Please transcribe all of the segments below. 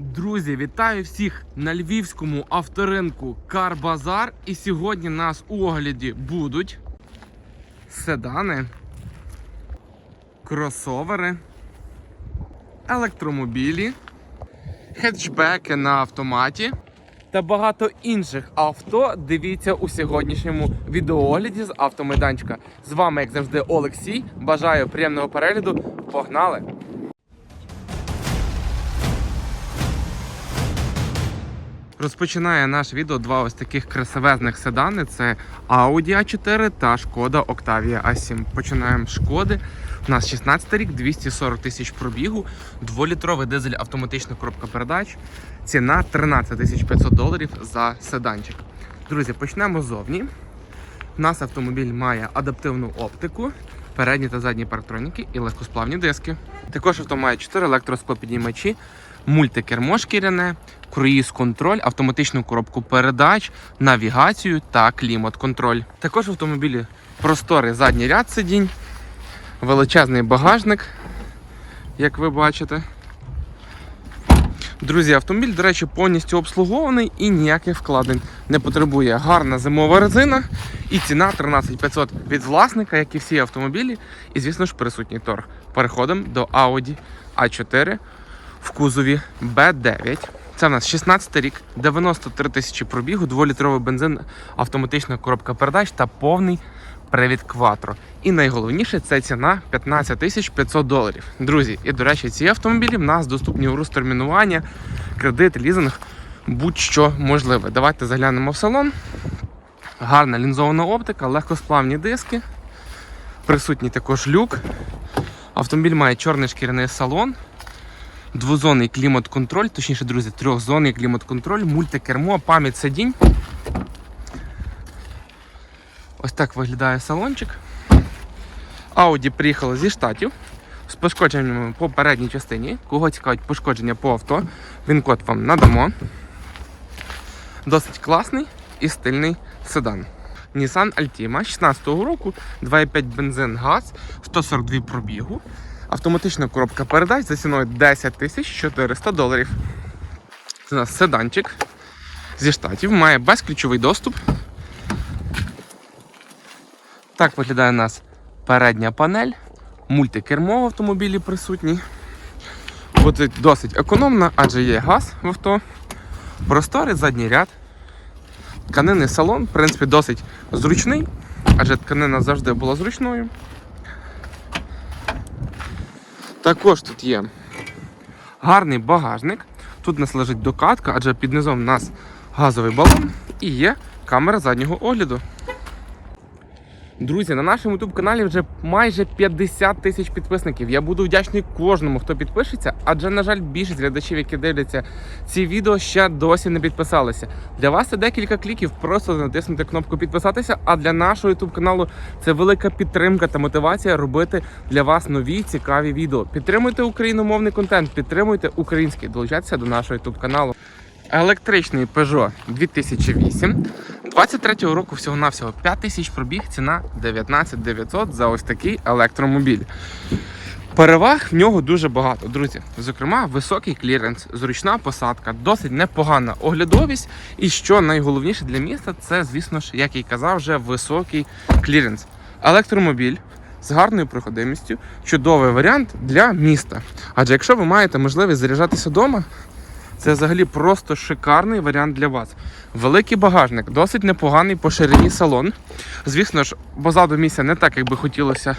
Друзі, вітаю всіх на львівському авторинку Карбазар. І сьогодні нас у огляді будуть седани, кросовери, електромобілі, хетчбеки на автоматі та багато інших авто. Дивіться у сьогоднішньому відеоогляді з автомайданчика. З вами, як завжди, Олексій. Бажаю приємного перегляду. Погнали! Розпочинає наше відео два ось таких красивезних седани: це Audi A4 та Шкода Octavia A7. Починаємо з шкоди. У нас 16 рік, 240 тисяч пробігу, дволітровий дизель автоматична коробка передач. Ціна 13 тисяч 500 доларів за седанчик. Друзі, почнемо ззовні. У нас автомобіль має адаптивну оптику, передні та задні парктроніки і легкосплавні диски. Також авто має 4 електросклопідіймачі, мультикермо шкіряне, круїз-контроль, автоматичну коробку передач, навігацію та клімат-контроль. Також в автомобілі просторий задній ряд сидінь, величезний багажник, як ви бачите. Друзі, автомобіль, до речі, повністю обслугований і ніяких вкладень не потребує. Гарна зимова резина і ціна 13500 від власника, як і всі автомобілі. І, звісно ж, присутній торг. Переходимо до Audi A4 в кузові B9. Це в нас 16 рік, 93 тисячі пробігу, 2-літровий бензин, автоматична коробка передач та повний привід Quattro. І найголовніше це ціна 15 тисяч 500 доларів. Друзі, і до речі, ці автомобілі в нас доступні у розтермінування, кредит, лізинг, будь-що можливе. Давайте заглянемо в салон. Гарна лінзована оптика, легкосплавні диски. Присутній також люк. Автомобіль має чорний шкіряний салон. Двозонний клімат-контроль, точніше, друзі, трьохзонний клімат-контроль, мультикермо, пам'ять сидінь. Ось так виглядає салончик. Audi приїхала зі штатів з пошкодженнями по передній частині. Кого цікавить пошкодження по авто, він код вам надамо. Досить класний і стильний седан. Nissan Altima 16-го року, 2,5 бензин газ, 142 пробігу. Автоматична коробка передач за ціною 10 тисяч 400 доларів. Це у нас седанчик зі штатів, має безключовий доступ. Так виглядає у нас передня панель, мультикермо в автомобілі присутній. От досить економна, адже є газ в авто, просторий задній ряд. Тканинний салон, в принципі, досить зручний, адже тканина завжди була зручною. Також тут є гарний багажник. Тут у нас лежить докатка, адже під низом у нас газовий балон і є камера заднього огляду. Друзі, на нашому youtube каналі вже майже 50 тисяч підписників. Я буду вдячний кожному, хто підпишеться, адже, на жаль, більшість глядачів, які дивляться ці відео, ще досі не підписалися. Для вас це декілька кліків, просто натиснути кнопку підписатися. А для нашого youtube каналу це велика підтримка та мотивація робити для вас нові цікаві відео. Підтримуйте україномовний контент, підтримуйте український, долучайтеся до нашого youtube каналу. Електричний Peugeot 2008. 23-го року всього-навсього 5 тисяч пробіг, ціна 19 900 за ось такий електромобіль. Переваг в нього дуже багато, друзі. Зокрема, високий кліренс, зручна посадка, досить непогана оглядовість. І що найголовніше для міста, це, звісно ж, як і казав, вже високий кліренс. Електромобіль з гарною проходимістю, чудовий варіант для міста. Адже якщо ви маєте можливість заряджатися вдома, це взагалі просто шикарний варіант для вас. Великий багажник, досить непоганий по ширині салон. Звісно ж, позаду місця не так, як би хотілося,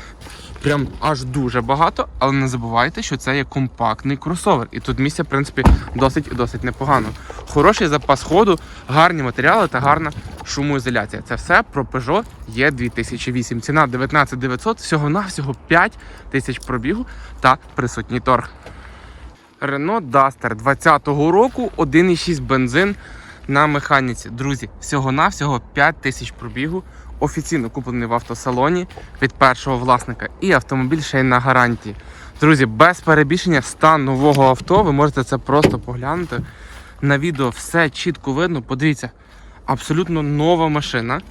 прям аж дуже багато, але не забувайте, що це є компактний кросовер. І тут місця, в принципі, досить і досить непогано. Хороший запас ходу, гарні матеріали та гарна шумоізоляція. Це все про Peugeot є 2008. Ціна 19 900, всього-навсього 5 тисяч пробігу та присутній торг. Renault Duster 20-го року, 1,6 бензин на механіці. Друзі, всього-навсього 5 тисяч пробігу. Офіційно куплений в автосалоні від першого власника. І автомобіль ще й на гарантії. Друзі, без перебільшення стан нового авто. Ви можете це просто поглянути. На відео все чітко видно. Подивіться, абсолютно нова машина.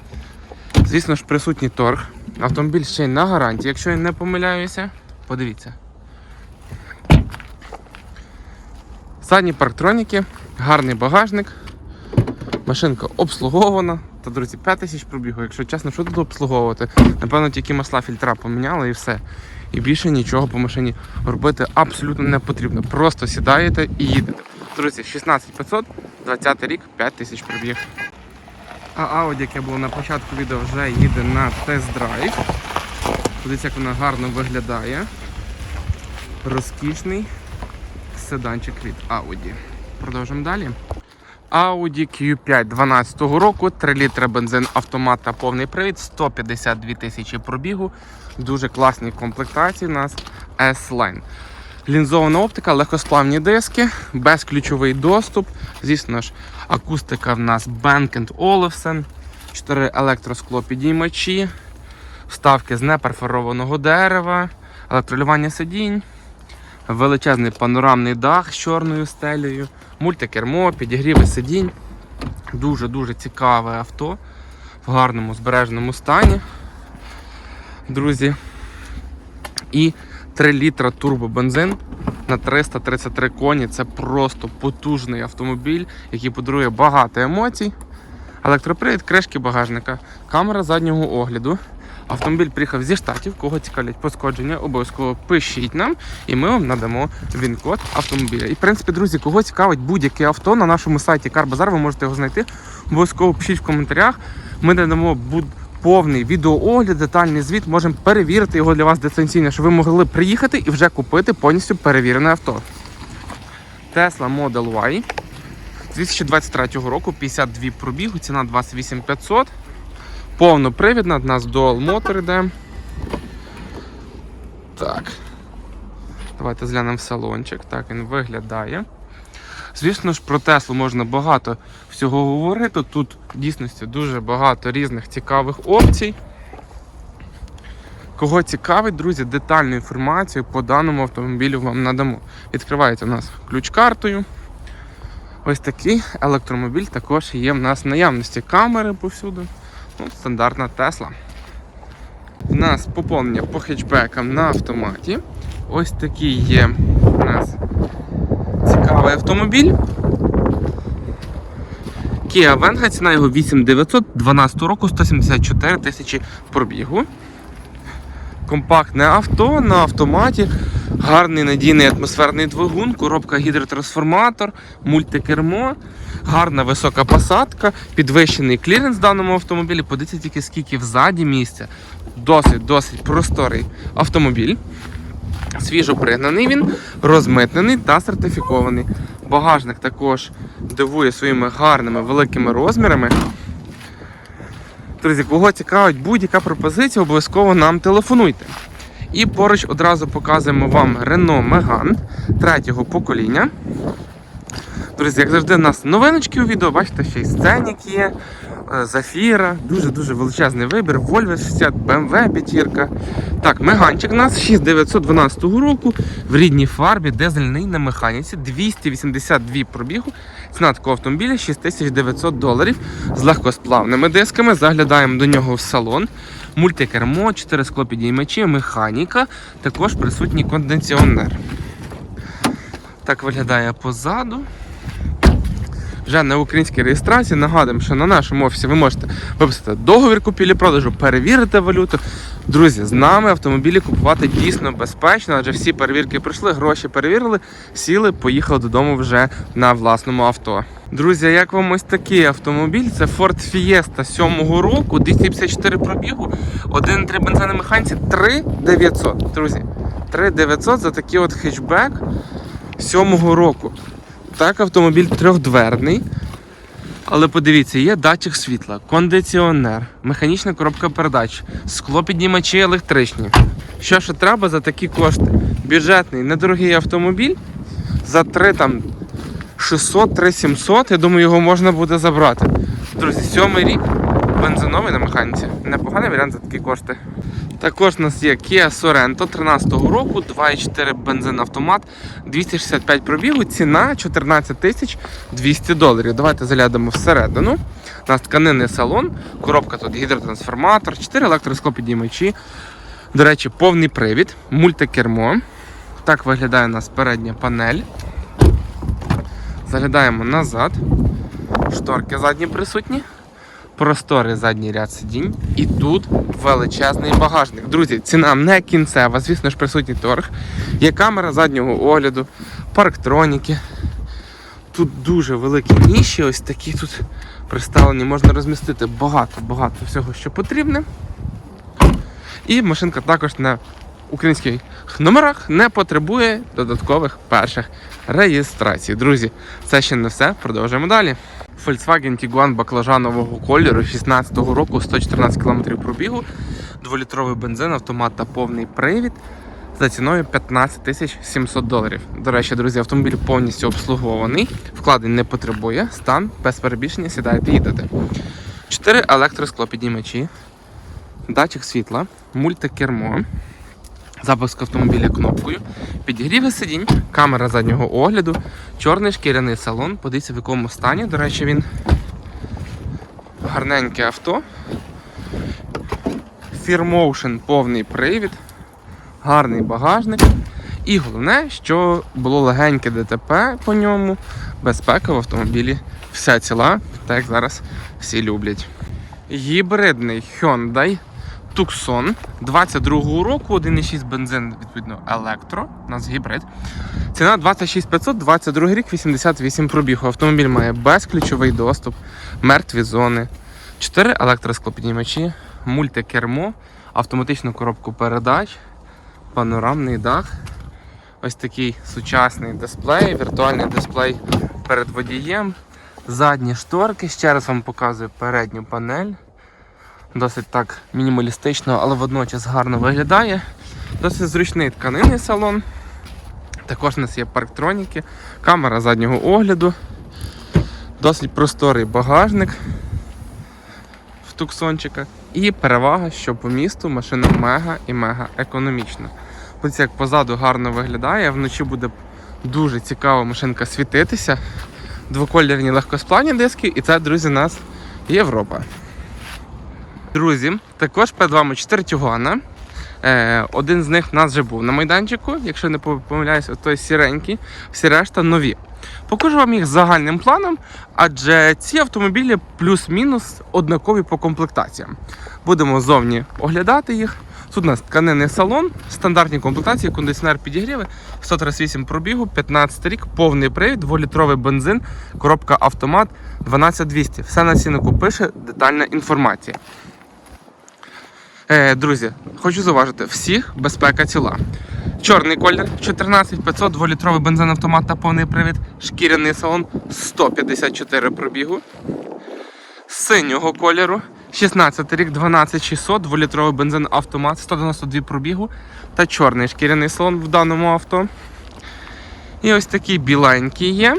Звісно ж, присутній торг. Автомобіль ще й на гарантії, якщо я не помиляюся. Подивіться. Задні парктроніки, гарний багажник. Машинка обслугована. Та, друзі, 5 тисяч пробігу. Якщо чесно, що тут обслуговувати? Напевно, тільки масла фільтра поміняли і все. І більше нічого по машині робити абсолютно не потрібно. Просто сідаєте і їдете. Друзі, 16500, 20 рік, 5 тисяч пробіг. А Audi, яке було на початку відео, вже їде на тест-драйв. Подивіться, як вона гарно виглядає. Розкішний седанчик від Audi. Продовжимо далі. Audi Q5 12 року, 3 літри бензин, автомат та повний привід, 152 тисячі пробігу. Дуже класні комплектації у нас S-Line. Лінзована оптика, легкосплавні диски, безключовий доступ. Звісно ж, акустика в нас Bang Olufsen, 4 електроскло підіймачі, вставки з неперфорованого дерева, електролювання сидінь, величезний панорамний дах з чорною стелею, мультикермо, підігріви сидінь. Дуже-дуже цікаве авто в гарному збереженому стані. Друзі. І 3 літра турбобензин на 333 коні. Це просто потужний автомобіль, який подарує багато емоцій. Електропривід, кришки багажника, камера заднього огляду. Автомобіль приїхав зі штатів, кого цікавлять пошкодження, обов'язково пишіть нам, і ми вам надамо він-код автомобіля. І в принципі, друзі, кого цікавить будь-яке авто на нашому сайті CarBazaar, ви можете його знайти. Обов'язково пишіть в коментарях. Ми надамо буд- повний відеоогляд, детальний звіт. Можемо перевірити його для вас дистанційно, щоб ви могли приїхати і вже купити повністю перевірене авто. Tesla Model Y. З 2023 року 52 пробігу, ціна 28 500. Повнопривідна, в нас Motor йде. Так. Давайте зглянемо салончик. Так він виглядає. Звісно ж, про Теслу можна багато всього говорити. Тут дійсності дуже багато різних цікавих опцій. Кого цікавить, друзі, детальну інформацію по даному автомобілю вам надамо. Відкривається у нас ключ-картою. Ось такий електромобіль також є в нас наявності. Камери повсюди. Ну, стандартна Тесла. У нас поповнення по хетчбекам на автоматі. Ось такий є у нас цікавий автомобіль. Kia Venga, ціна його 8900, 12 року, 174 тисячі пробігу. Компактне авто на автоматі, гарний надійний атмосферний двигун, коробка гідротрансформатор, мультикермо, гарна висока посадка, підвищений кліренс в даному автомобілі. Подивіться тільки скільки взаді місця. Досить досить просторий автомобіль. Свіжо пригнаний він, розмитнений та сертифікований. Багажник також дивує своїми гарними великими розмірами. Друзі, кого цікавить будь-яка пропозиція, обов'язково нам телефонуйте. І поруч одразу показуємо вам Renault Megane третього покоління. Друзі, як завжди, у нас новиночки у відео, бачите, ще й сценік є, е, Зафіра, дуже-дуже величезний вибір, Volvo 60, BMW п'ятірка. Так, меганчик у нас 6912 року в рідній фарбі, дизельний на механіці, 282 пробігу. Ціна такого автомобіля 6900 доларів з легкосплавними дисками. Заглядаємо до нього в салон. Мультикермо, 4 склопідіймачі, механіка, також присутній кондиціонер. Так виглядає позаду. Вже на українській реєстрації. Нагадуємо, що на нашому офісі ви можете виписати договір купівлі-продажу, перевірити валюту. Друзі, з нами автомобілі купувати дійсно безпечно, адже всі перевірки пройшли, гроші перевірили, сіли, поїхали додому вже на власному авто. Друзі, як вам ось такий автомобіль? Це Ford Fiesta 7 року, 254 пробігу, 1,3 бензин на механіці, 3900. Друзі, 3900 за такий от хетчбек 7 року. Так, автомобіль трьохдверний. Але подивіться, є датчик світла, кондиціонер, механічна коробка передач, склопіднімачі електричні. Що ще треба за такі кошти? Бюджетний, недорогий автомобіль за 3 там 600 3700 я думаю, його можна буде забрати. Друзі, сьомий рік бензиновий на механіці. Непоганий варіант за такі кошти. Також у нас є Kia Sorento 13 року, 2,4 бензин автомат, 265 пробігу, ціна 14 тисяч 200 доларів. Давайте заглянемо всередину. У нас тканинний салон, коробка тут гідротрансформатор, 4 електроскопідіймачі. До речі, повний привід, мультикермо. Так виглядає у нас передня панель. Заглядаємо назад. Шторки задні присутні. Просторий задній ряд сидінь. І тут величезний багажник. Друзі, ціна не кінцева, звісно ж, присутній торг. Є камера заднього огляду, парктроніки. Тут дуже великі ніші, ось такі тут представлені. Можна розмістити багато-багато всього, що потрібне. І машинка також на українських номерах не потребує додаткових перших реєстрацій. Друзі, це ще не все. Продовжуємо далі. Volkswagen Tiguan баклажанового кольору 16-го року 114 км пробігу, 2-літровий бензин, автомат та повний привід за ціною 15 тисяч 700 доларів. До речі, друзі, автомобіль повністю обслугований, вкладень не потребує, стан без перебільшення, сідаєте, їдете. 4 електросклопіднімачі, датчик світла, мультикермо, запуск автомобіля кнопкою, підігріви сидінь, камера заднього огляду, чорний шкіряний салон. Подивіться в якому стані. До речі, він гарненьке авто. Фірмоушен повний привід, гарний багажник. І головне, що було легеньке ДТП по ньому, безпека в автомобілі вся ціла, так як зараз всі люблять. Гібридний Hyundai Tucson 22-го року, 1,6 бензин, відповідно, електро, у нас гібрид. Ціна 26500, 22 рік, 88 пробігу. Автомобіль має безключовий доступ, мертві зони, 4 електросклопіднімачі, мультикермо, автоматичну коробку передач, панорамний дах. Ось такий сучасний дисплей, віртуальний дисплей перед водієм, задні шторки. Ще раз вам показую передню панель. Досить так мінімалістично, але водночас гарно виглядає. Досить зручний тканинний салон. Також у нас є парктроніки, камера заднього огляду, досить просторий багажник в туксончика. І перевага, що по місту машина мега і мега економічна. Ось як позаду гарно виглядає, вночі буде дуже цікаво машинка світитися. Двокольорні легкосплавні диски, і це, друзі, нас Європа. Друзі, також перед вами 4 тюгана. Е, один з них в нас вже був на майданчику, якщо не помиляюсь, той сіренький, всі решта нові. Покажу вам їх загальним планом, адже ці автомобілі плюс-мінус однакові по комплектаціям. Будемо зовні оглядати їх. Тут у нас тканинний салон, стандартні комплектації, кондиціонер підігріви, 138 пробігу, 15 рік, повний привід, 2-літровий бензин, коробка автомат 12200. Все на ціннику пише детальна інформація. Е, друзі, хочу зауважити, всіх безпека ціла. Чорний колір 14500, 2-літровий бензин автомат та повний привід, шкіряний салон 154 пробігу. Синього кольору 16 рік 12600, 2-літровий бензин автомат 192 пробігу та чорний шкіряний салон в даному авто. І ось такий біленький є.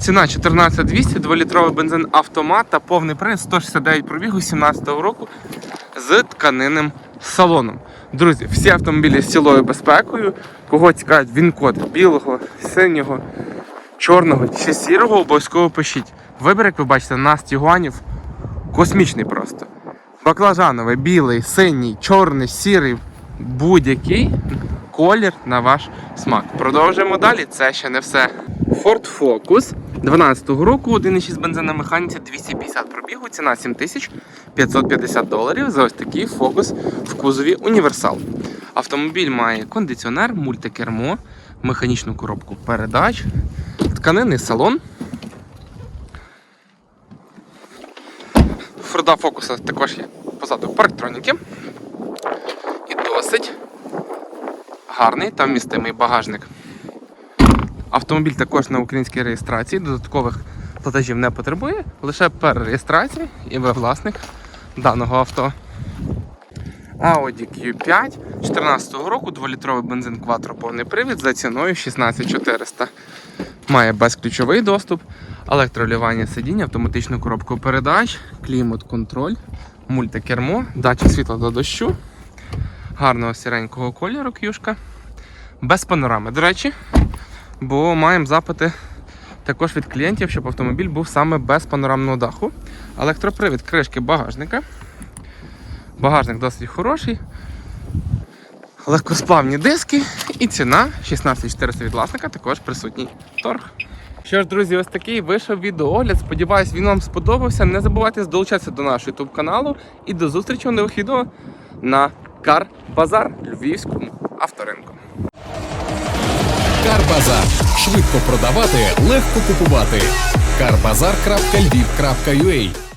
Ціна 14200, 2-літровий бензин автомат та повний привід 169 пробігу 17 року з тканинним салоном. Друзі, всі автомобілі з цілою безпекою. Кого цікавить він-код білого, синього, чорного чи сірого, обов'язково пишіть. Вибір, як ви бачите, у нас тігуанів космічний просто. Баклажановий, білий, синій, чорний, сірий, будь-який колір на ваш смак. Продовжуємо далі, це ще не все. Ford Focus 12-го року, 1,6 бензин на механіці 250 пробігу, ціна 7550 доларів за ось такий фокус в кузові універсал. Автомобіль має кондиціонер, мультикермо, механічну коробку передач, тканинний салон. Форда фокуса також є позаду парктроніки. І досить гарний та вмістимий багажник. Автомобіль також на українській реєстрації, додаткових платежів не потребує, лише перереєстрація і ви власник даного авто. Audi Q5 2014 року 2-літровий бензин Quattro повний привід за ціною 16400. Має безключовий доступ, електролювання сидіння, автоматичну коробку передач, клімат-контроль, мультикермо, датчик світла до дощу, гарного сіренького кольору к'юшка. Без панорами, до речі, бо маємо запити також від клієнтів, щоб автомобіль був саме без панорамного даху. Електропривід кришки багажника. Багажник досить хороший. Легкосплавні диски і ціна 16400 від власника, також присутній торг. Що ж, друзі, ось такий вийшов відеоогляд. Сподіваюсь, він вам сподобався. Не забувайте долучатися до нашого YouTube каналу і до зустрічі у нових відео на Кар Базар Львівському авторинку. Карбазар. Швидко продавати, легко купувати. Карбазар.львів.ua